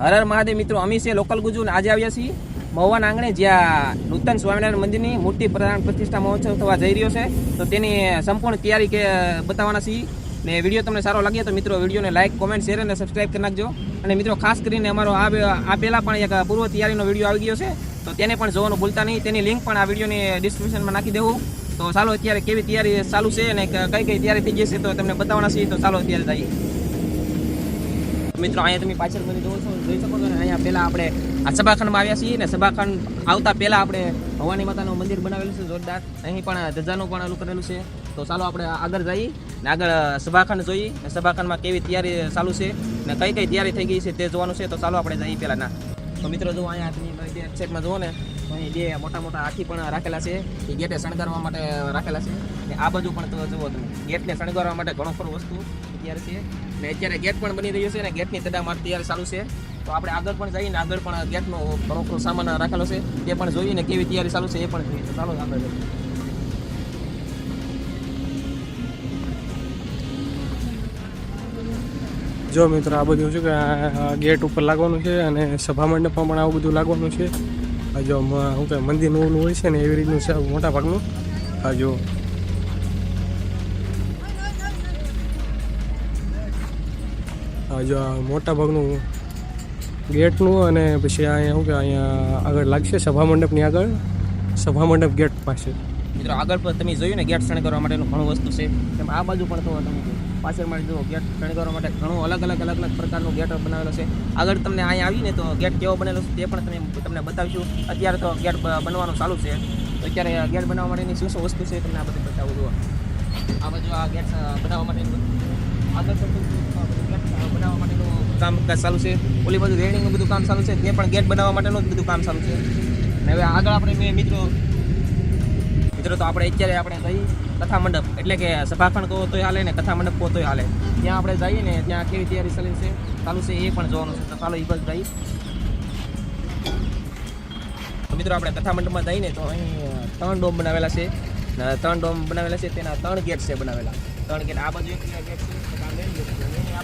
હર હર મહાદેવ મિત્રો, અમે છે લોકલ ગુજુ આજે આવ્યા છીએ મહુવાના આંગણે, જ્યાં નૂતન સ્વામિનારાયણ મંદિરની મૂર્તિ પ્રાણ પ્રતિષ્ઠા મહોત્સવ થવા જઈ રહ્યો છે. તો તેની સંપૂર્ણ તૈયારી કે બતાવવાના છીએ ને વીડિયો તમને સારો લાગે તો મિત્રો વિડીયોને લાઇક કોમેન્ટ, શેર અને સબસ્ક્રાઇબ કરી નાખજો. અને મિત્રો, ખાસ કરીને અમારો આ પહેલાં પણ એક પૂર્વ તૈયારીનો વીડિયો આવી ગયો છે, તો તેને પણ જોવાનું ભૂલતા નહીં. તેની લિંક પણ આ વિડીયોની ડિસ્ક્રિપ્શનમાં નાખી દેવું. તો ચાલો અત્યારે કેવી તૈયારી ચાલુ છે અને કઈ કઈ તૈયારી થઈ જશે તો તમને બતાવવાના છીએ. તો ચાલો અત્યારે જઈએ. મિત્રો, અહીંયા તમે પાછળ મને જોવો છો, જોઈ શકો છો ને, અહીંયા પહેલાં આપણે આ સભાખંડમાં આવ્યા છીએ ને સભાખંડ આવતા પહેલાં આપણે ભવાની માતાનું મંદિર બનાવેલું છે, જોરદાર. અહીં પણ ધજાનું પણ ઓલું કરેલું છે. તો ચાલો આપણે આગળ જઈએ ને આગળ સભાખંડ જોઈએ ને સભાખંડમાં કેવી તૈયારી ચાલુ છે ને કઈ કઈ તૈયારી થઈ ગઈ છે તે જોવાનું છે, તો ચાલો આપણે જઈએ પહેલા ના તો મિત્રો જો અહીંયા તમે સાઈડમાં જુઓ ને અહીં બે મોટા મોટા હાથી પણ રાખેલા છે, એ ગેટે શણગારવા માટે રાખેલા છે. ને આ બાજુ પણ તો જુઓ તમે, ગેટને શણગારવા માટે ઘણો ખરો વસ્તુ અત્યારે છે ને અત્યારે ગેટ પણ બની રહ્યો છે ને ગેટની તડામાર તૈયાર ચાલુ છે. તો આપણે આગળ પણ જઈએ ને આગળ પણ ગેટનો ઘણો સામાન રાખેલો છે. તે પણ જોઈને કેવી તૈયારી ચાલુ છે એ પણ જોઈએ. ચાલો આગળ જો મિત્રો, આ બધું શું કે ગેટ ઉપર લાગવાનું છે અને સભા મંડપમાં પણ આવું બધું લાગવાનું છે. જો શું કે મંદિરનું નવું હોય છે ને એવી રીતનું છે મોટા ભાગનું જો જો આ મોટા ભાગનું ગેટનું અને પછી અહીંયા શું કે અહીંયા આગળ લાગશે સભા મંડપની આગળ, સભા મંડપ ગેટ પાસે. મિત્રો, આગળ પણ તમે જોયું ને, ગેટ શણગારવા માટેનું ઘણું વસ્તુ છે. તેમ આ બાજુ પણ તો તમે પાછળ માટે જુઓ, ગેટ શણગારવા માટે ઘણું અલગ અલગ અલગ અલગ પ્રકારનું ગેટ બનાવેલો છે. આગળ તમને અહીંયા આવીને તો ગેટ કેવો બનેલો છે તે પણ તમે તમને બતાવીશું. અત્યારે તો ગેટ બનવાનું ચાલુ છે. તો અત્યારે ગેટ બનાવવા માટેની શું શું વસ્તુ છે તમને આ બધું બતાવું, જુઓ. આ બાજુ આ ગેટ બનાવવા માટેની આગળ ગેટ બનાવવા માટેનું કામકાજ ચાલુ છે. ઓલી બધું વેલ્ડિંગનું બધું કામ ચાલુ છે. તે પણ ગેટ બનાવવા માટેનું જ બધું કામ ચાલુ છે. અને હવે આગળ આપણે મેં મિત્રો મિત્રો તો આપણે અત્યારે આપણે જઈ કથા મંડપ એટલે કે સભાખંડ કહો તોય હાલે ને કથા મંડપ કહો તોય હાલે. ત્યાં આપણે જઈએ ને ત્યાં કેવી તૈયારી ચાલી છે, ચાલુ છે એ પણ જોવાનું છે. તો ચાલો એ બસ જઈ મિત્રો આપણે કથા મંડપમાં જઈને તો અહીં ત્રણ ડોમ બનાવેલા છે. ત્રણ ડોમ બનાવેલા છે. તેના ત્રણ ગેટ છે બનાવેલા. ત્રણ ગેટ. આ બાજુ એક ગેટ છે.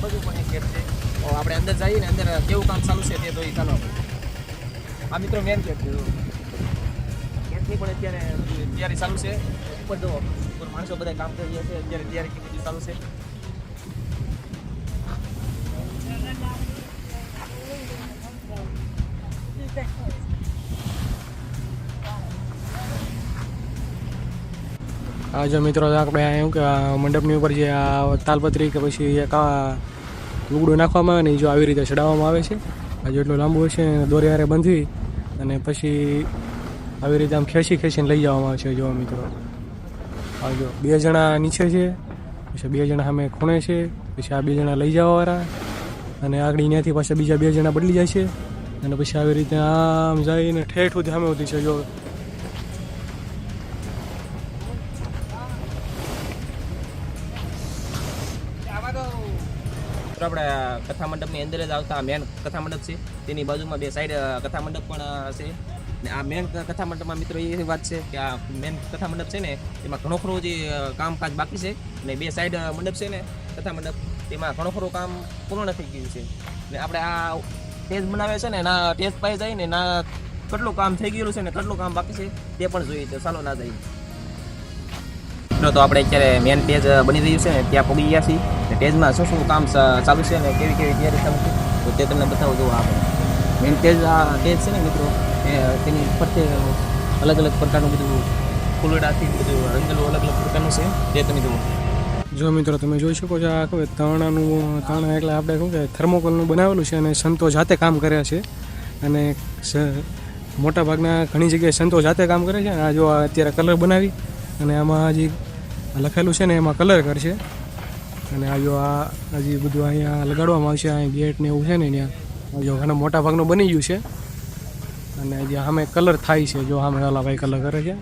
બાજુ પણ એક છે. તો આપણે અંદર જઈએ ને અંદર કેવું કામ ચાલુ છે તે જોઈ ચાલો આ મિત્રો મેન ગેટ છે, જુઓ. પણ અત્યારે તૈયારી ચાલુ છે. ઉપર જો ઉપર માણસો બધા કામ કરી રહ્યા છે. અત્યારે તૈયારી બધી ચાલુ છે. જો મિત્રો આપણે શું કે મંડપની ઉપર જે તાલપત્રી કે પછી લુગડું નાખવામાં આવે ને જો આવી રીતે ચડાવવામાં આવે છે. બાજુ એટલો લાંબુ હશે છે દોરી હારે બાંધવી અને પછી આવી રીતે આમ ખેંચી ખેંચીને લઈ જવામાં આવે છે જો મિત્રો. આ જો બે જણા નીચે છે, પછી બે જણા સામે ખૂણે છે, પછી આ બે જણા લઈ જવાવાળા અને આગળ ત્યાંથી પાછા બીજા બે જણા બદલી જાય છે. અને પછી આવી રીતે આમ જઈને ઠેઠ સુધી સામે સુધી છે, જો અંદર જ આવતા મેન કથા મંડપ છે. તેની બાજુમાં બે સાઈડ કથા મંડપ પણ છે. ને આ મેન કથા મંડપમાં મિત્રો એ વાત છે કે આ મેન કથા મંડપ છે ને, એમાં ઘણો ખરો જે કામકાજ બાકી છે. ને બે સાઈડ મંડપ છે ને કથા મંડપ તેમાં ઘણો ખરું કામ પૂર્ણ થઈ ગયું છે. ને આપણે આ ટેજ બનાવે છે ને ના ટેજ પાઈ જાય ને ના કેટલું કામ થઈ ગયેલું છે ને, કેટલું કામ બાકી છે તે પણ જોઈએ છે. ચાલો ના જઈએ. મિત્રો તો આપણે અત્યારે મેન પેજ બની રહ્યું છે ને, ત્યાં પગી ગયા છીએ. ને પેજમાં શું શું કામ ચાલુ છે ને, કેવી કેવી તૈયારી ચાલુ છે, તો તે તમને બતાવું જોવા આપણે. મેન પેજ આ પેજ છે ને મિત્રો, એ તેની ફરતે અલગ અલગ પ્રકારનું બધું ફૂલડાથી બધું રંગેલું અલગ અલગ પ્રકારનું છે, તે તમે જુઓ. જો મિત્રો તમે જોઈ શકો છો, આ શું કે તણાનું તણા એટલે આપણે શું કે થર્મોકોલનું બનાવેલું છે અને સંતો જાતે કામ કર્યા છે. અને મોટાભાગના મોટા ભાગના ઘણી જગ્યાએ સંતો જાતે કામ કરે છે. આ જો અત્યારે કલર બનાવી, અને આમાં હજી લખેલું છે ને એમાં કલર કરશે અને આ જો આ હજી બધું અહીંયા લગાડવામાં આવશે અહીં ગેટ ને એવું છે ને ત્યાં. જો ઘણા મોટા ભાગનું બની ગયું છે. અને હજી સામે કલર થાય છે, જો સામે ભાઈ કલર કરે છે.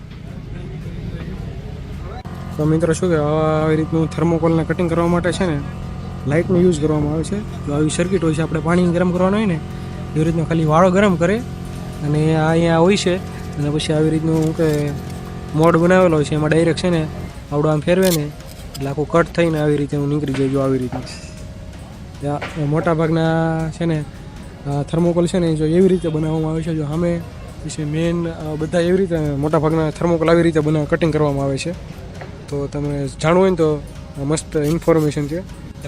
તો મિત્રો શું કે આવી રીતનું થર્મોકોલને કટિંગ કરવા માટે છે ને લાઇટનો યુઝ કરવામાં આવે છે. જો આવી સર્કિટ હોય છે, આપણે પાણી ગરમ કરવાનું હોય ને, એવી રીતનો ખાલી વાળો ગરમ કરે. અને આ અહીંયા હોય છે. અને પછી આવી રીતનું કે મોડ બનાવેલો હોય છે, એમાં ડાયરેક્ટ છે ને આવડું આમ ફેરવે ને, એટલે આખું કટ થઈને આવી રીતે હું નીકળી જઈ આવી રીતે ત્યાં મોટા ભાગના છે ને થર્મોકોલ છે ને જો એવી રીતે બનાવવામાં આવે છે, જો સામે વિશે મેન બધા એવી રીતે મોટા ભાગના થર્મોકોલ આવી રીતે બનાવ કટિંગ કરવામાં આવે છે તો તમે જાણવું હોય ને તો મસ્ત ઇન્ફોર્મેશન છે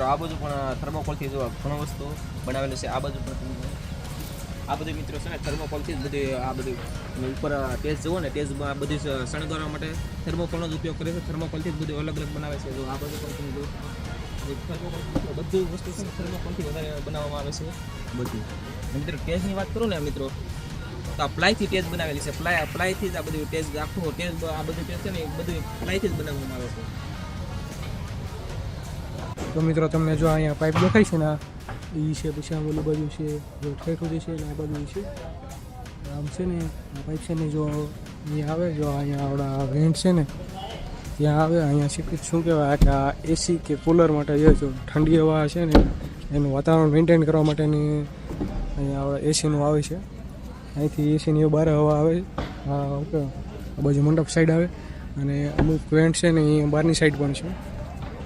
આ બધું પણ થર્મોકોલથી જો ઘણું વસ્તુ બનાવેલું છે, આ બાજુ પણ. આ બધું મિત્રો છે ને થર્મોકોલથી જ બધી આ બધું ઉપર ટેસ્ટ જુઓ ને ટેસ્ટમાં બધું સ- શણગારવા માટે થર્મોકોલનો જ ઉપયોગ કરે છે. થર્મોકોલથી જ બધું અલગ અલગ બનાવે છે. જો આ બધું પણ તમે જુઓ. બધું વસ્તુ છે ને થર્મોકોલથી વધારે બનાવવામાં આવે છે. બધું. મિત્રો ટેસ્ટની વાત કરું ને મિત્રો, તો આ પ્લાયથી ટેસ્ટ બનાવેલી છે. પ્લાય પ્લાયથી જ આ બધું ટેસ્ટ આખું ટેસ્ટ આ બધું ટેસ્ટ છે ને, એ બધું પ્લાયથી જ બનાવવામાં આવે છે. તો મિત્રો, તમને જો અહીંયા પાઇપ દેખાય છે ને આ એ છે, પછી આ ઓલી બાજુ છે, જો સુધી છે ને આ બાજુ છે. આમ છે ને, આ પાઇપ છે ને, જો અહીંયા આવે, જો અહીંયા આવડા વેન્ટ છે ને, ત્યાં આવે, અહીંયા શીખી શું કહેવાય કે આ એસી કે કુલર માટે જે જો ઠંડી હવા છે ને, એનું વાતાવરણ મેન્ટેન કરવા માટેની અહીંયા આવડા એસીનું આવે છે. અહીંથી એસીની બહાર હવા આવે, આ ઓકે, આ બાજુ મંડપ સાઈડ આવે, અને અમુક વેન્ટ છે ને, એ બહારની સાઈડ પણ છે.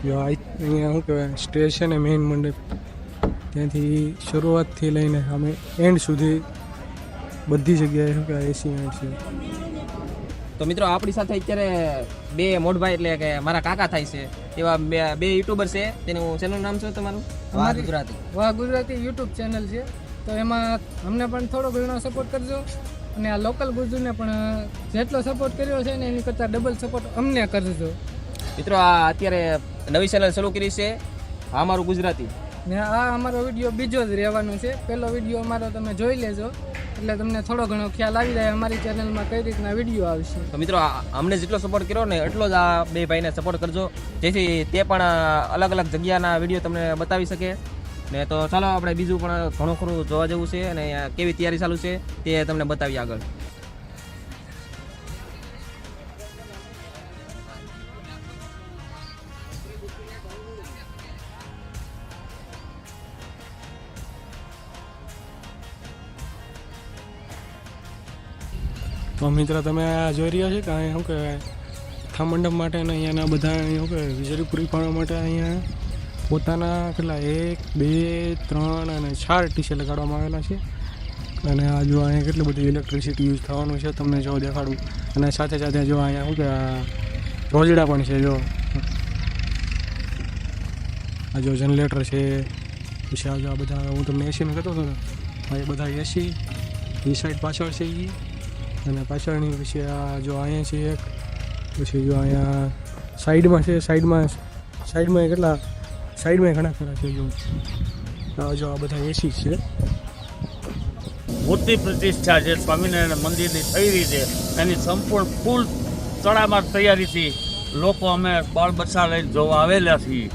જો અહીંયા શું કહેવાય, સ્ટેજ છે ને મેઇન મંડપ. ત્યાંથી શરૂઆતથી લઈને અમે એન્ડ સુધી બધી જગ્યાએ શું કહેવાય એસી એન્ડ છે તો મિત્રો આપણી સાથે અત્યારે બે મોટભાઈ એટલે કે મારા કાકા થાય છે. એવા બે બે યુટ્યુબર છે. તેનું ચેનલ નામ શું તમારું? વાહ ગુજરાતી. વાહ ગુજરાતી યુટ્યુબ ચેનલ છે. તો એમાં અમને પણ થોડો ઘણો સપોર્ટ કરજો. અને આ લોકલ ગુજુને પણ જેટલો સપોર્ટ કર્યો છે ને એની કરતાં ડબલ સપોર્ટ અમને કરજો. મિત્રો આ અત્યારે નવી ચેનલ શરૂ કરી છે. અમારું મારું ગુજરાતી. ને આ અમારો વીડિયો બીજો જ રહેવાનો છે. પહેલો વીડિયો અમારો તમે જોઈ લેજો. એટલે તમને થોડો ઘણો ખ્યાલ આવી જાય અમારી ચેનલમાં કઈ રીતના વીડિયો આવશે. તો મિત્રો અમને જેટલો સપોર્ટ કર્યો ને એટલો જ આ બે ભાઈને સપોર્ટ કરજો. જેથી તે પણ અલગ અલગ જગ્યાના વીડિયો તમને બતાવી શકે. ને તો ચાલો, આપણે બીજું પણ ઘણું ખરું જોવા જેવું છે અને કેવી તૈયારી ચાલુ છે તે તમને બતાવીએ આગળ. તો મિત્ર, તમે આ જોઈ રહ્યા છો કે અહીંયા શું કહેવાય? ખા મંડપ માટે ને અહીંયાના બધા શું કહેવાય? વીજળી પૂરી પાડવા માટે અહીંયા પોતાના કેટલા? એક, બે, ત્રણ અને ચાર ટીસે લગાડવામાં આવેલા છે. અને આ જો અહીંયા કેટલી બધી ઇલેક્ટ્રિસિટી યુઝ થવાનું છે, તમને જો દેખાડું. અને સાથે સાથે જો અહીંયા શું કે રોજડા પણ છે, જો. આ જો જનરેટર છે, પછી આ જો આ બધા હું તમને એસીનું કહેતો હતો ને એ બધા એસી એ સાઈડ પાછળ છે એ અને પાછળની પછી આ જો અહીંયા છે એક પછી જો અહીંયા સાઈડમાં છે સાઈડમાં સાઈડમાં કેટલા સાઈડમાં ઘણા ખરા છે જો. આ જો આ બધા એસી છે. મૂર્તિ પ્રતિષ્ઠા જે સ્વામિનારાયણ મંદિરની થઈ રહી છે એની સંપૂર્ણ ફૂલ તળામાં તૈયારીથી લોકો અમે બાળ બચ્ચા લઈને જોવા આવેલા છીએ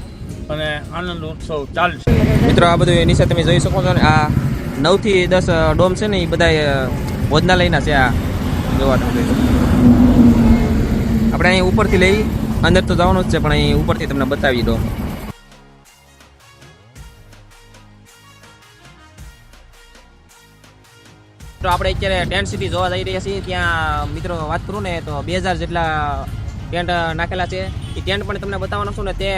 અને આનંદ ઉત્સવ ચાલશે. મિત્રો આ બધું નીચે તમે જોઈ શકો છો ને આ નવથી દસ ડોમ છે ને એ બધા ભોજનાલયના છે આ. જોવા તમે આપણે અહીં ઉપરથી લઈ અંદર તો જવાનું જ છે, પણ અહીં ઉપરથી તમને બતાવી દો તો આપણે અત્યારે ટેન્ટ સિટી જોવા જઈ રહ્યા છીએ. ત્યાં મિત્રો વાત કરું ને, તો બે હજાર જેટલા ટેન્ટ નાખેલા છે. એ ટેન્ટ પણ તમને બતાવવાનો છું ને તે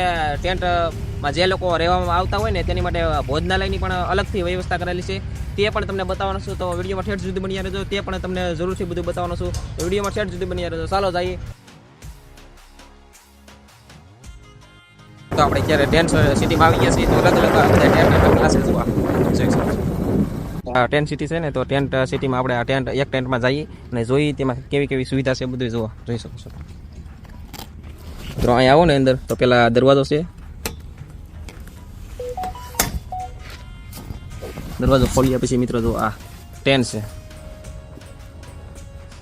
ટેન્ટમાં જે લોકો રહેવામાં આવતા હોય ને તેની માટે ભોજનાલયની પણ અલગથી વ્યવસ્થા કરેલી છે. તે પણ તમને બતાવવાનો છું. તો વિડીયોમાં ઠેઠ સુધી બની રહેજો. તે પણ તમને જરૂરથી બધું બતાવવાનો છું. વિડીયોમાં ઠેઠ સુધી બની રહેજો. ચાલો જઈએ. તો આપણે અત્યારે ટેન્ટ સિટીમાં આવી ગયા છીએ. તો અલગ અલગ ટેન્ટ ક્લાસીસ જોવા. જોઈ ટેન્ટ સિટી છે ને, તો ટેન્ટ સિટીમાં આપણે આ ટેન્ટ એક ટેન્ટમાં જઈએ અને જોઈએ તેમાં કેવી કેવી સુવિધા છે બધું જોવા. જોઈ શકો છો તો અહીં આવો ને અંદર તો પેલા દરવાજો છે દરવાજો ખોલ્યા પછી મિત્રો જો આ ટેન્ટ છે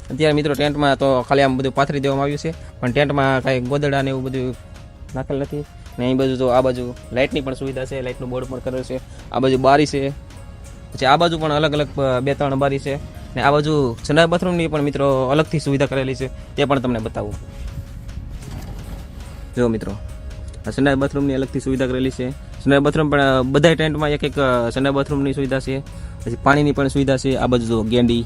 અત્યારે મિત્રો ટેન્ટમાં તો ખાલી આમ બધું પાથરી દેવામાં આવ્યું છે પણ ટેન્ટમાં કાંઈ ગોદડા ને એવું બધું નાખેલ નથી ને અહીં બાજુ જો આ બાજુ લાઇટની પણ સુવિધા છે લાઇટનું બોર્ડ પણ કરેલું છે આ બાજુ બારી છે પછી આ બાજુ પણ અલગ અલગ બે ત્રણ બારી છે ને આ બાજુ સંડાસ બાથરૂમની પણ મિત્રો અલગથી સુવિધા કરેલી છે તે પણ તમને બતાવું જો મિત્રો, આ સંડાસ બાથરૂમની અલગથી સુવિધા કરેલી છે. સંડાસ બાથરૂમ પણ બધા ટેન્ટમાં એક એક સંડાસ બાથરૂમની સુવિધા છે. પછી પાણીની પણ સુવિધા છે. આ બાજુ ગેંડી.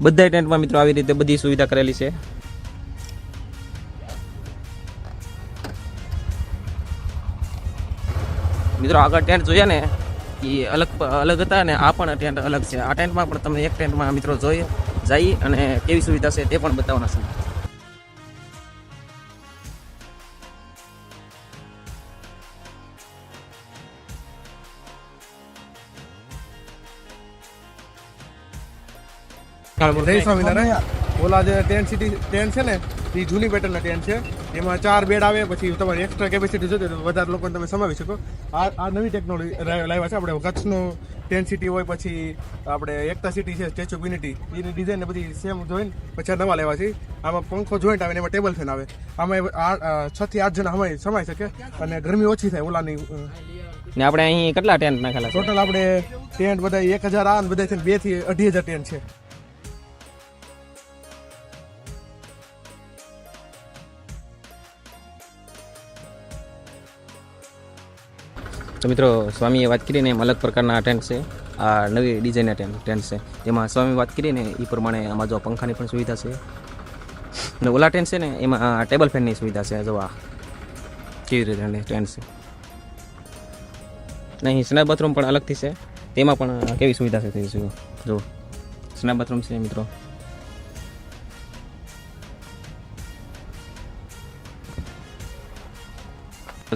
બધા ટેન્ટમાં મિત્રો આવી રીતે બધી સુવિધા કરેલી છે. મિત્રો, આગળ ટેન્ટ જોયા ને એ અલગ અલગ હતા ને, આ પણ ટેન્ટ અલગ છે. આ ટેન્ટમાં પણ તમને એક ટેન્ટમાં મિત્રો જોઈએ જઈ અને કેવી સુવિધા છે તે પણ બતાવવાના છે. જય સ્વામિનારાયણ. ઓલા જે ટેન્ટ સિટી ટેન્ટ છે ને એ જૂની પેટર્નના ટેન્ટ છે. એમાં ચાર બેડ આવે પછી તમારી એક્સ્ટ્રા કેપેસિટી જોઈએ તો વધારે લોકોને તમે સમાવી શકો. આ આ નવી ટેકનોલોજી લાવ્યા છે આપણે કચ્છનું ટેન્ટ સિટી હોય પછી આપણે એકતા સિટી છે સ્ટેચ્યુ ઓફ યુનિટી એની ડિઝાઇન બધી સેમ જોઈને પછી આ નવા લેવા છે. આમાં પંખો જોઈન્ટ આવે ને એમાં ટેબલ ફેન આવે. આમાં આ છ થી આઠ જણા સમાય સમાઈ શકે અને ગરમી ઓછી થાય ઓલાની ને આપણે અહીં કેટલા ટેન્ટ નાખેલા છે? ટોટલ આપણે ટેન્ટ બધા એક હજાર આ બધા બેથી અઢી હજાર ટેન્ટ છે. તો મિત્રો, સ્વામીએ વાત કરીને એમ અલગ પ્રકારના ટેન્ટ છે. આ નવી ડિઝાઇનના ટેન્ટ ટેન્ટ છે. એમાં સ્વામી વાત કરીને એ પ્રમાણે આમાં જો પંખાની પણ સુવિધા છે. અને ઓલા ટેન્ટ છે ને, એમાં ટેબલ ફેનની સુવિધા છે જો આ. કેવી રીતે ટેન્ટ છે. નહીં સ્નેપ બાથરૂમ પણ અલગથી છે. તેમાં પણ કેવી સુવિધા છે તે જુઓ જો સ્નેપ બાથરૂમ છે મિત્રો.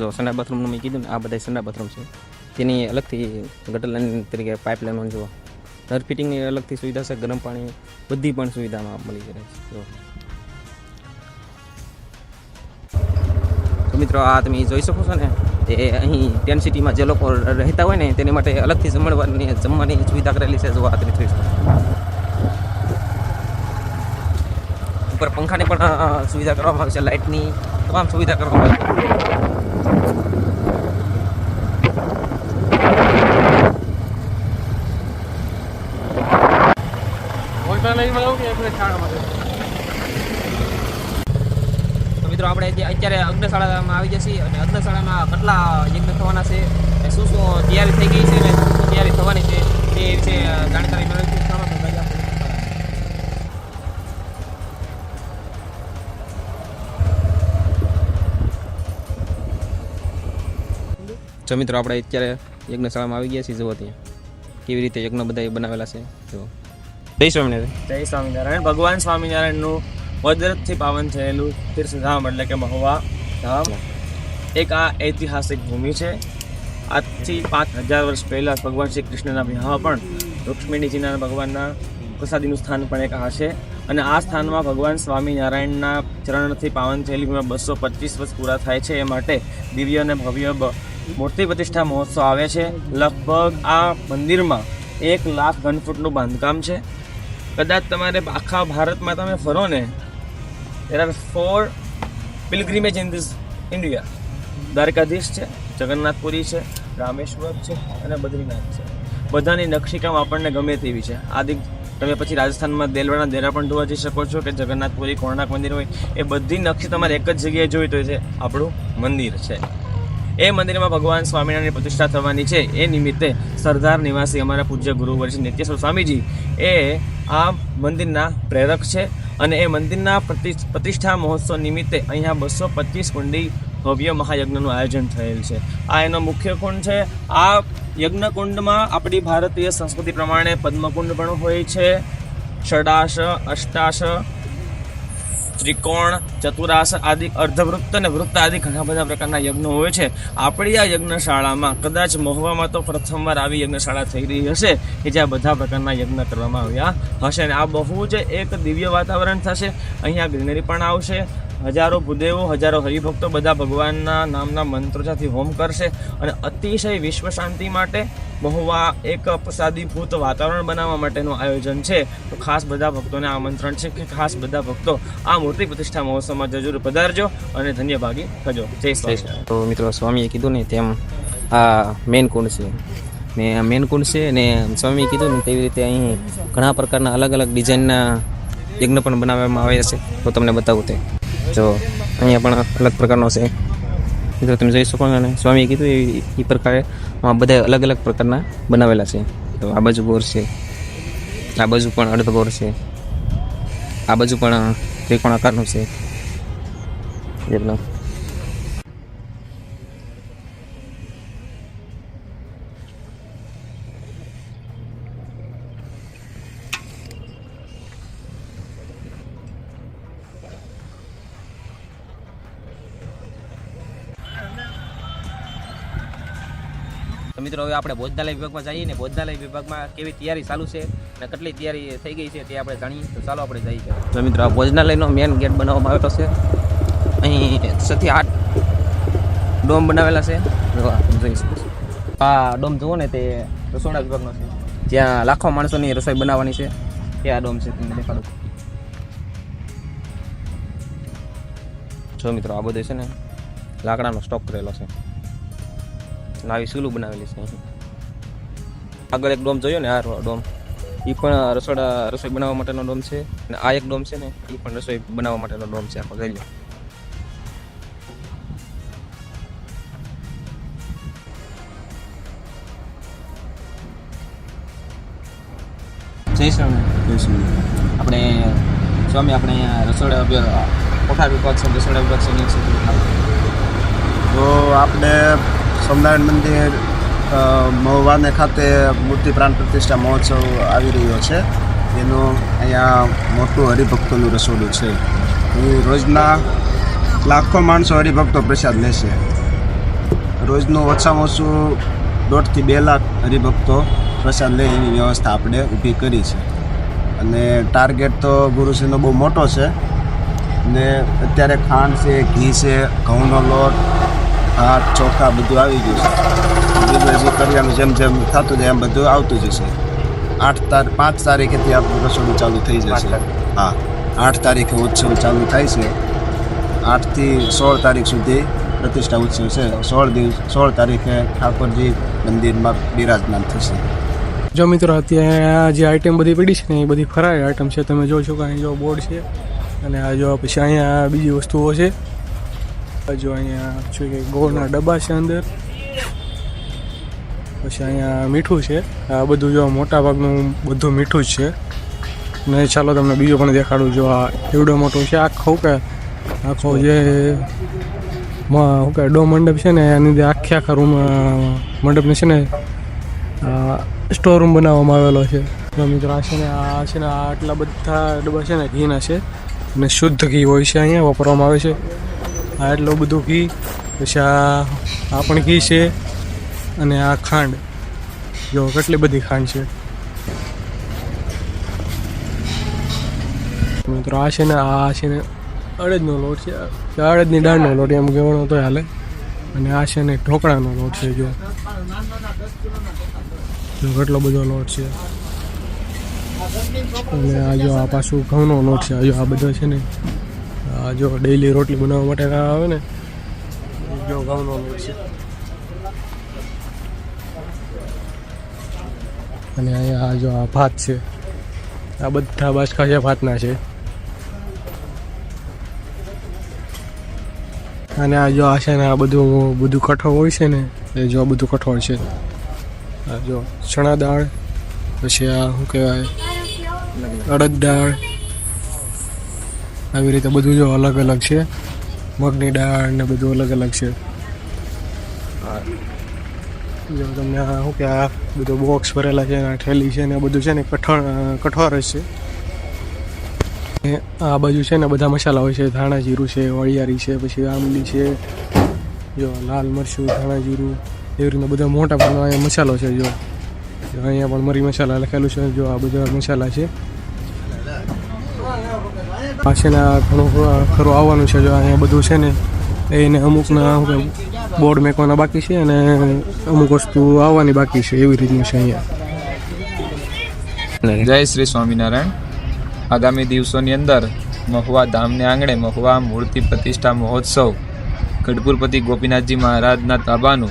જો સંડા બાથરૂમનું મેં કીધું ને, આ બધા સંડા બાથરૂમ છે. તેની અલગથી ગટર લાઇન તરીકે પાઇપ લાઈન જુઓ. નર ફિટિંગની અલગથી સુવિધા છે, ગરમ પાણી, બધી પણ સુવિધામાં મળી જાય છે જો તો મિત્રો, આ તમે જોઈ શકો છો ને તે અહીં ટેન સિટીમાં જે લોકો રહેતા હોય ને, તેની માટે અલગથી જમણવાની, જમવાની સુવિધા કરેલી છે જો આ તમે જોઈ શકો. ઉપર પંખાની પણ સુવિધા કરવામાં આવી છે, લાઇટની, તમામ સુવિધા કરવામાં આવી છે. તો મિત્રો, આપણે અત્યારે અગ્નશાળામાં આવી જશે અને અગ્નશાળામાં કેટલા યજ્ઞ થવાના છે શું શું તૈયારી થઈ ગઈ છે અને તૈયારી થવાની છે તે વિશે જાણકારી મેળવી તો મિત્રો, આપણે અત્યારે યજ્ઞશાળામાં આવી ગયા છીએ. જુઓ ત્યાં કેવી રીતે યજ્ઞ બધા બનાવેલા છે. જો જય સ્વામિનારાયણ. જય સ્વામિનારાયણ. ભગવાન સ્વામિનારાયણનું વદરથથી પાવન થયેલું તીર્થધામ એટલે કે મહુવા ધામ. એક આ ઐતિહાસિક ભૂમિ છે. આજથી પાંચ હજાર વર્ષ પહેલાં ભગવાન શ્રી કૃષ્ણના વિવાહ પણ રૂક્ષ્મિણીજીના ભગવાનના પ્રસાદીનું સ્થાન પણ એક આ છે. અને આ સ્થાનમાં ભગવાન સ્વામિનારાયણના ચરણથી પાવન થયેલી બસો પચીસ વર્ષ પૂરા થાય છે. એ માટે દિવ્ય અને ભવ્ય મૂર્તિ પ્રતિષ્ઠા મહોત્સવ આવે છે. લગભગ આ મંદિરમાં એક લાખ ઘન ફૂટનું બાંધકામ છે. કદાચ તમારે આખા ભારતમાં તમે ફરો ને there are four pilgrimage in this India Dwarkadhish છે, જગન્નાથપુરી છે, રામેશ્વર છે અને બદ્રીનાથ છે. બધાની નકશીકામ આપણને ગમે તેવી છે. આદિ, તમે પછી રાજસ્થાનમાં દેલવાના દેરા પણ જોવા જઈ શકો છો કે જગન્નાથપુરી, કોણાર્ક મંદિર હોય, એ બધી નકશી તમારે એક જ જગ્યાએ જોઈ તો છે. આપણું મંદિર છે. એ મંદિરમાં ભગવાન સ્વામિનારાયણની પ્રતિષ્ઠા થવાની છે. એ નિમિત્તે સરદાર નિવાસી અમારા પૂજ્ય ગુરુ વર્ષી નિત્યેશ્વર સ્વામીજી એ આ મંદિરના પ્રેરક છે અને એ મંદિરના પ્રતિ- પ્રતિષ્ઠા મહોત્સવ નિમિત્તે અહીંયા બસો પચીસ કુંડી ભવ્ય મહાયજ્ઞનું આયોજન થયેલ છે. આ એનો મુખ્ય કુંડ છે. આ યજ્ઞકુંડમાં આપણી ભારતીય સંસ્કૃતિ પ્રમાણે પદ્મકુંડ પણ હોય છે. ષડાશ, અષ્ટાશ ત્રિકોણ, ચતુરાસન આદિ, અર્ધવૃત્ત અને વૃત્ત આદિ ઘણા બધા પ્રકારના યજ્ઞો હોય છે. આપણી આ યજ્ઞશાળામાં કદાચ મહુવામાં તો પ્રથમવાર આવી યજ્ઞશાળા થઈ રહી હશે કે જ્યાં બધા પ્રકારના યજ્ઞ કરવામાં આવ્યા હશે. અને આ બહુ જ એક દિવ્ય વાતાવરણ થશે. અહીંયા ગ્રીનરી પણ આવશે. હજારો ભૂદેવો હજારો હરિભક્તો બધા ભગવાનના નામના મંત્રોથી હોમ કરશે અને અતિશય વિશ્વ શાંતિ માટે મહુવા એક પ્રસાદીભૂત વાતાવરણ બનાવવા માટેનું આયોજન છે. તો ખાસ બધા ભક્તોને આમંત્રણ છે કે ખાસ બધા ભક્તો આ મૂર્તિ પ્રતિષ્ઠા મહોત્સવમાં જરૂર પધારજો અને ધન્યભાગી થજો. જય શ્રી તો મિત્રો સ્વામીએ કીધું ને તેમ આ મેન કુંડ છે. ને આ મેન કુંડ છે ને સ્વામીએ કીધું ને તેવી રીતે અહીં ઘણા પ્રકારના અલગ અલગ ડિઝાઇનના યજ્ઞ પણ બનાવવામાં આવ્યા છે. તો તમને બતાવું તે. જો, અહીંયા પણ અલગ પ્રકારનો છે. મિત્રો, તમે જોઈ શકો અને સ્વામીએ કીધું એ એ પ્રકારે બધા અલગ અલગ પ્રકારના બનાવેલા છે. તો આ બાજુ બોર છે. આ બાજુ પણ અડધ ગોર છે. આ બાજુ પણ ત્રિકોણ આકારનું છે. એટલું મિત્રો હવે આપણે ભોજનાલય વિભાગમાં જઈએ ને ભોજનાલય વિભાગમાં કેવી તૈયારી ચાલુ છે અને કેટલી તૈયારી થઈ ગઈ છે તે આપણે જાણીએ. તો ચાલો આપણે જઈએ તો મિત્રો ભોજનાલયનો મેન ગેટ બનાવવામાં આવેલો છે. અહીં છથી આઠ ડોમ બનાવેલા છે. આ ડોમ જુઓ ને તે રસોડા વિભાગનો છે. જ્યાં લાખો માણસોની રસોઈ બનાવવાની છે. તે આ ડોમ છે, તમને દેખાડું. જો મિત્રો, આ બધું છે ને લાકડાનો સ્ટોક કરેલો છે. લાવી સુલું બનાવેલી છે. આગળ એક ડોમ જોયો ને આ ડોમ. એ પણ રસોડા રસોઈ બનાવવા માટેનો ડોમ છે અને આ એક ડોમ છે ને એ પણ રસોઈ બનાવવા માટેનો ડોમ છે આખો જોઈ લો. જય સ્વામી. આપણે સ્વામી આપણે અહીંયા રસોડા કોઠાર વિભાગ છે રસોડા વિભાગ છે. તો આપણે સ્વામિનારાયણ મંદિર મહુવાને ખાતે મૂર્તિ પ્રાણ પ્રતિષ્ઠા મહોત્સવ આવી રહ્યો છે. એનું અહીંયા મોટું હરિભક્તોનું રસોડું છે. રોજના લાખો માણસો હરિભક્તો પ્રસાદ લેશે. રોજનું ઓછામાં ઓછું દોઢથી બે લાખ હરિભક્તો પ્રસાદ લે એવી વ્યવસ્થા આપણે ઊભી કરી છે. અને ટાર્ગેટ તો ગુરુશ્રીનો બહુ મોટો છે. ને અત્યારે ખાંડ છે, ઘી છે, ઘઉંનો લોટ ભાત ચોખા બધું આવી ગયું છે. બીજું હજી કરિયાનું જેમ જેમ થતું જાય એમ બધું આવતું જશે. આઠ તારીખ પાંચ તારીખેથી આપણું રસોડું ચાલુ થઈ જશે. હા આઠ તારીખે ઉત્સવ ચાલુ થાય છે. આઠથી સોળ તારીખ સુધી પ્રતિષ્ઠા ઉત્સવ છે. સોળ દિવસ સોળ તારીખે ઠાકોરજી મંદિરમાં બિરાજમાન થશે. જો મિત્રો અત્યારે આ જે આઈટમ બધી પડી છે ને એ બધી ફરાળી આઈટમ છે. તમે જો છો કે અહીં જો બોર્ડ છે અને આ જો પછી અહીંયા બીજી વસ્તુઓ છે. જો અહીંયા શું કે ગોળના ડબ્બા છે અંદર. પછી અહીંયા મીઠું છે. આ બધું જો મોટા ભાગનું બધું મીઠું જ છે. ને ચાલો તમને બીજું પણ દેખાડું. જો આ એવડો મોટો છે. આખો કે આખો જે કે ડો મંડપ છે ને, એની અંદર આખે આખા રૂમ મંડપને છે ને સ્ટોર રૂમ બનાવવામાં આવેલો છે. મિત્રો, આ છે ને, આ છે ને આટલા બધા ડબ્બા છે ને, ઘીના છે. અને શુદ્ધ ઘી હોય છે અહીંયા, વાપરવામાં આવે છે. આ એટલું બધું ઘી, પછી આ આ પણ ઘી છે અને આ ખાંડ. જો કેટલી બધી ખાંડ છે. મિત્રો, આ છે ને, આ છે ને અડદનો લોટ છે. અડદની દાળનો લોટ એમ કહેવાનો તો હાલે. અને આ છે ને ઢોકળાનો લોટ છે, જો. કેટલો બધો લોટ છે. અને આ જો આ પાછું ઘઉંનો લોટ છે. આ આ બધો છે ને આ જો ડેઈલી રોટલી બનાવવા માટે આવે ને, જો લોટ છે. અને અહીંયા જો આ ભાત છે. આ બધા બાસકા છે, ભાતના છે. અને આ જો આ છે ને આ બધું બધું કઠોળ હોય છે ને, એ જો બધું કઠોળ છે. આ જો ચણા દાળ, પછી આ શું કહેવાય? અડદ દાળ આવી રીતે બધું જો અલગ અલગ છે. મગની દાળ ને બધું અલગ અલગ છે. જો તમને શું કે આ બધું બોક્સ ભરેલા છે આ થેલી છે ને બધું છે ને કઠોળ કઠોર જ છે. આ બાજુ છે ને બધા મસાલા હોય છે. ધાણા જીરું છે, વળિયારી છે, પછી આંબલી છે, જો લાલ મરચું, ધાણા જીરું, એવી રીતના બધા મોટા પણ મસાલો છે, જો. અહીંયા પણ મરી મસાલા લખેલું છે જો આ બધા મસાલા છે. આ છે ને આ ઘણું ખરું- આવવાનું છે, જો અહીંયા બધું છે ને, એને અમુકના બોર્ડ મેકવાના બાકી છે અને અમુક વસ્તુ આવવાની બાકી છે એવી રીતનું છે અહીંયા. જય શ્રી સ્વામિનારાયણ. આગામી દિવસોની અંદર મહુવા ધામને આંગણે મહુવા મૂર્તિ પ્રતિષ્ઠા મહોત્સવ ગઢપુરપતિ ગોપીનાથજી મહારાજના તાબાનું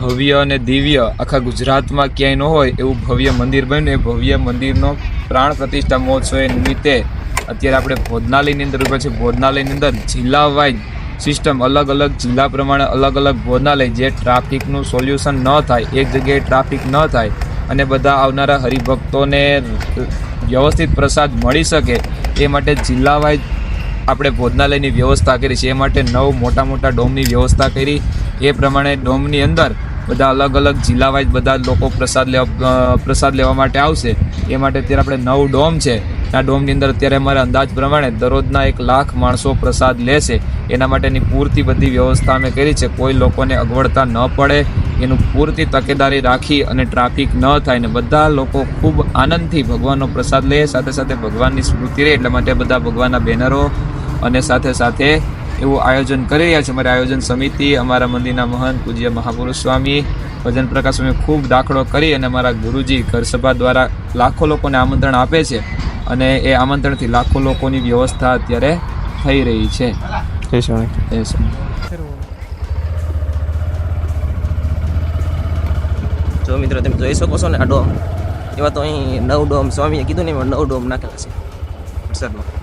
ભવ્ય અને દિવ્ય આખા ગુજરાતમાં ક્યાંય ન હોય એવું ભવ્ય મંદિર બન્યું. એ ભવ્ય મંદિરનો પ્રાણ પ્રતિષ્ઠા મહોત્સવ નિમિત્તે અત્યારે આપણે ભોજનાલયની અંદર ઊભા છે ભોજનાલયની અંદર જિલ્લા વાઇઝ સિસ્ટમ અલગ અલગ જિલ્લા પ્રમાણે અલગ અલગ ભોજનાલય જે ટ્રાફિકનું સોલ્યુશન ન થાય, એક જગ્યાએ ટ્રાફિક ન થાય અને બધા આવનારા હરિભક્તોને વ્યવસ્થિત પ્રસાદ મળી શકે એ માટે જિલ્લા વાઇઝ આપણે ભોજનાલયની વ્યવસ્થા કરી છે. એ માટે નવ મોટા મોટા ડોમની વ્યવસ્થા કરી. એ પ્રમાણે ડોમની અંદર બધા અલગ અલગ જિલ્લા વાઇઝ બધા લોકો પ્રસાદ લેવા પ્રસાદ લેવા માટે આવશે. એ માટે અત્યારે આપણે નવ ડોમ છે. આ ડોમની અંદર અત્યારે અમારા અંદાજ પ્રમાણે દરરોજના એક લાખ માણસો પ્રસાદ લેશે. એના માટેની પૂરતી બધી વ્યવસ્થા અમે કરી છે. કોઈ લોકોને અગવડતા ન પડે. એનું પૂરતી તકેદારી રાખી અને ટ્રાફિક ન થાય ને બધા લોકો ખૂબ આનંદથી ભગવાનનો પ્રસાદ લે. સાથે સાથે ભગવાનની સ્મૃતિ રહે. એટલા માટે બધા ભગવાનના બેનરો અને સાથે સાથે એવું આયોજન કરી રહ્યા છે. અમારી આયોજન સમિતિ અમારા મંદિરના મહંત પૂજ્ય મહાપુરુષ સ્વામી ભજન પ્રકાશ સ્વામી ખૂબ દાખલો કરી અને અમારા ગુરુજી ઘરસભા દ્વારા લાખો લોકોને આમંત્રણ આપે છે અને એ આમંત્રણથી લાખો લોકોની વ્યવસ્થા અત્યારે થઈ રહી છે. જય સ્વામી જય સ્વામી જો મિત્રો તમે જોઈ શકો છો ને આ ડોમ. એવા તો અહીં નવ ડોમ સ્વામીએ કીધું ને એમાં નવ ડોમ નાખેલા છે. વરસાદમાં.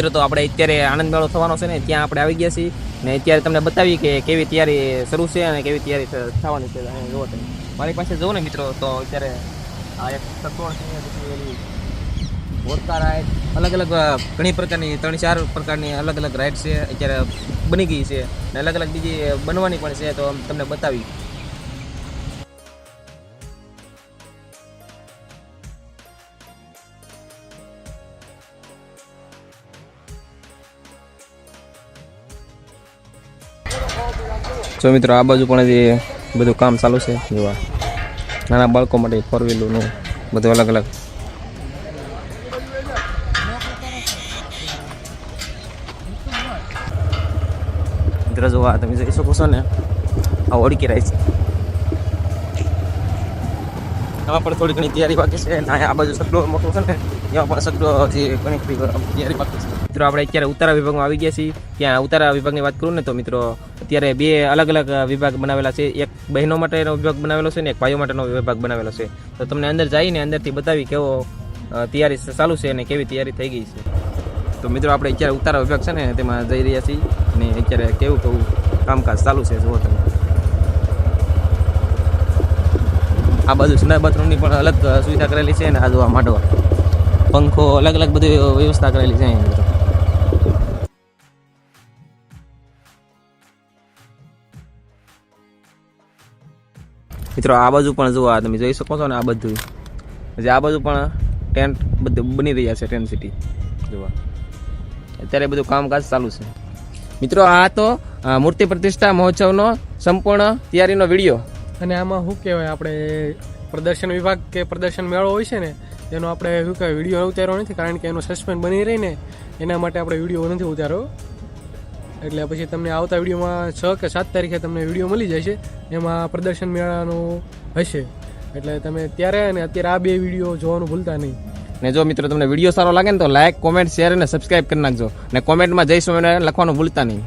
મિત્રો, તો આપણે અત્યારે આનંદ મેળો થવાનો છે ને, ત્યાં આપણે આવી ગયા છીએ. ને અત્યારે તમને બતાવી કે કેવી તૈયારી શરૂ છે અને કેવી તૈયારી થવાની છે જુઓ તમે મારી પાસે જુઓ ને મિત્રો, તો અત્યારે આ એક સત્વણ છે પછી વોડકા રાઇડ અલગ અલગ ઘણી પ્રકારની, ત્રણ ચાર પ્રકારની અલગ અલગ રાઈડ છે, અત્યારે બની ગઈ છે. ને અલગ અલગ બીજી બનવાની પણ છે, તો તમને બતાવી જો મિત્રો, આ બાજુ પણ જે બધું કામ ચાલુ છે જોવા નાના બાળકો માટે ફોર વ્હીલરનું બધું અલગ અલગ. મિત્રો જોવા તમે જોઈ શકો છો ને આ ઓળખી રહી છે. એમાં પણ થોડી ઘણી તૈયારી બાકી છે અને આ બાજુ સગડો મોટો છે ને, એમાં પણ સગડો જે ઘણી તૈયારી બાકી છે. મિત્રો, આપણે અત્યારે ઉતારા વિભાગમાં આવી ગયા છીએ. ત્યાં ઉતારા વિભાગની વાત કરું ને તો મિત્રો અત્યારે બે અલગ અલગ વિભાગ બનાવેલા છે. એક બહેનો માટેનો વિભાગ બનાવેલો છે ને એક ભાઈઓ માટેનો વિભાગ બનાવેલો છે. તો તમને અંદર જઈને અંદરથી બતાવી કેવો તૈયારી ચાલુ છે અને કેવી તૈયારી થઈ ગઈ છે. તો મિત્રો, આપણે અત્યારે ઉતારા વિભાગ છે ને, તેમાં જઈ રહ્યા છીએ અને અત્યારે કેવું કેવું કામકાજ ચાલુ છે, જુઓ તમે. આ બાજુ સ્નેહ બાથરૂમની પણ અલગ સુવિધા કરેલી છે અને આ જોવા માંડવા. પંખો, અલગ અલગ બધી વ્યવસ્થા કરેલી છે મિત્રો. મિત્રો, આ બાજુ પણ આ તમે જોઈ શકો છો ને આ બધું. પછી આ બાજુ પણ ટેન્ટ બધું બની રહ્યા છે, ટેન્ટ સિટી. જોવા અત્યારે બધું કામકાજ ચાલુ છે. મિત્રો, આ તો મૂર્તિ પ્રતિષ્ઠા મહોત્સવનો સંપૂર્ણ તૈયારીનો વીડિયો. અને આમાં શું કહેવાય, આપણે પ્રદર્શન વિભાગ કે પ્રદર્શન મેળો હોય છે ને, એનો આપણે શું કહેવાય, વીડિયો ઉતાર્યો નથી, કારણ કે એનો સસ્પેન્ડ બની રહી ને, એના માટે આપણે વીડિયો નથી ઉતાર્યો. એટલે પછી તમને આવતા વિડીયોમાં છ કે સાત તારીખે તમને વીડિયો મળી જશે, એમાં પ્રદર્શન મેળાનું હશે. એટલે તમે ત્યારે અને અત્યારે આ બે વીડિયો જોવાનું ભૂલતા નહીં. ને જો મિત્રો તમને વીડિયો સારો લાગે ને તો લાઇક કોમેન્ટ શેર અને સબસ્ક્રાઇબ કરી નાખજો. ને કોમેન્ટમાં જય સ્વામિનારાયણ લખવાનું ભૂલતા નહીં.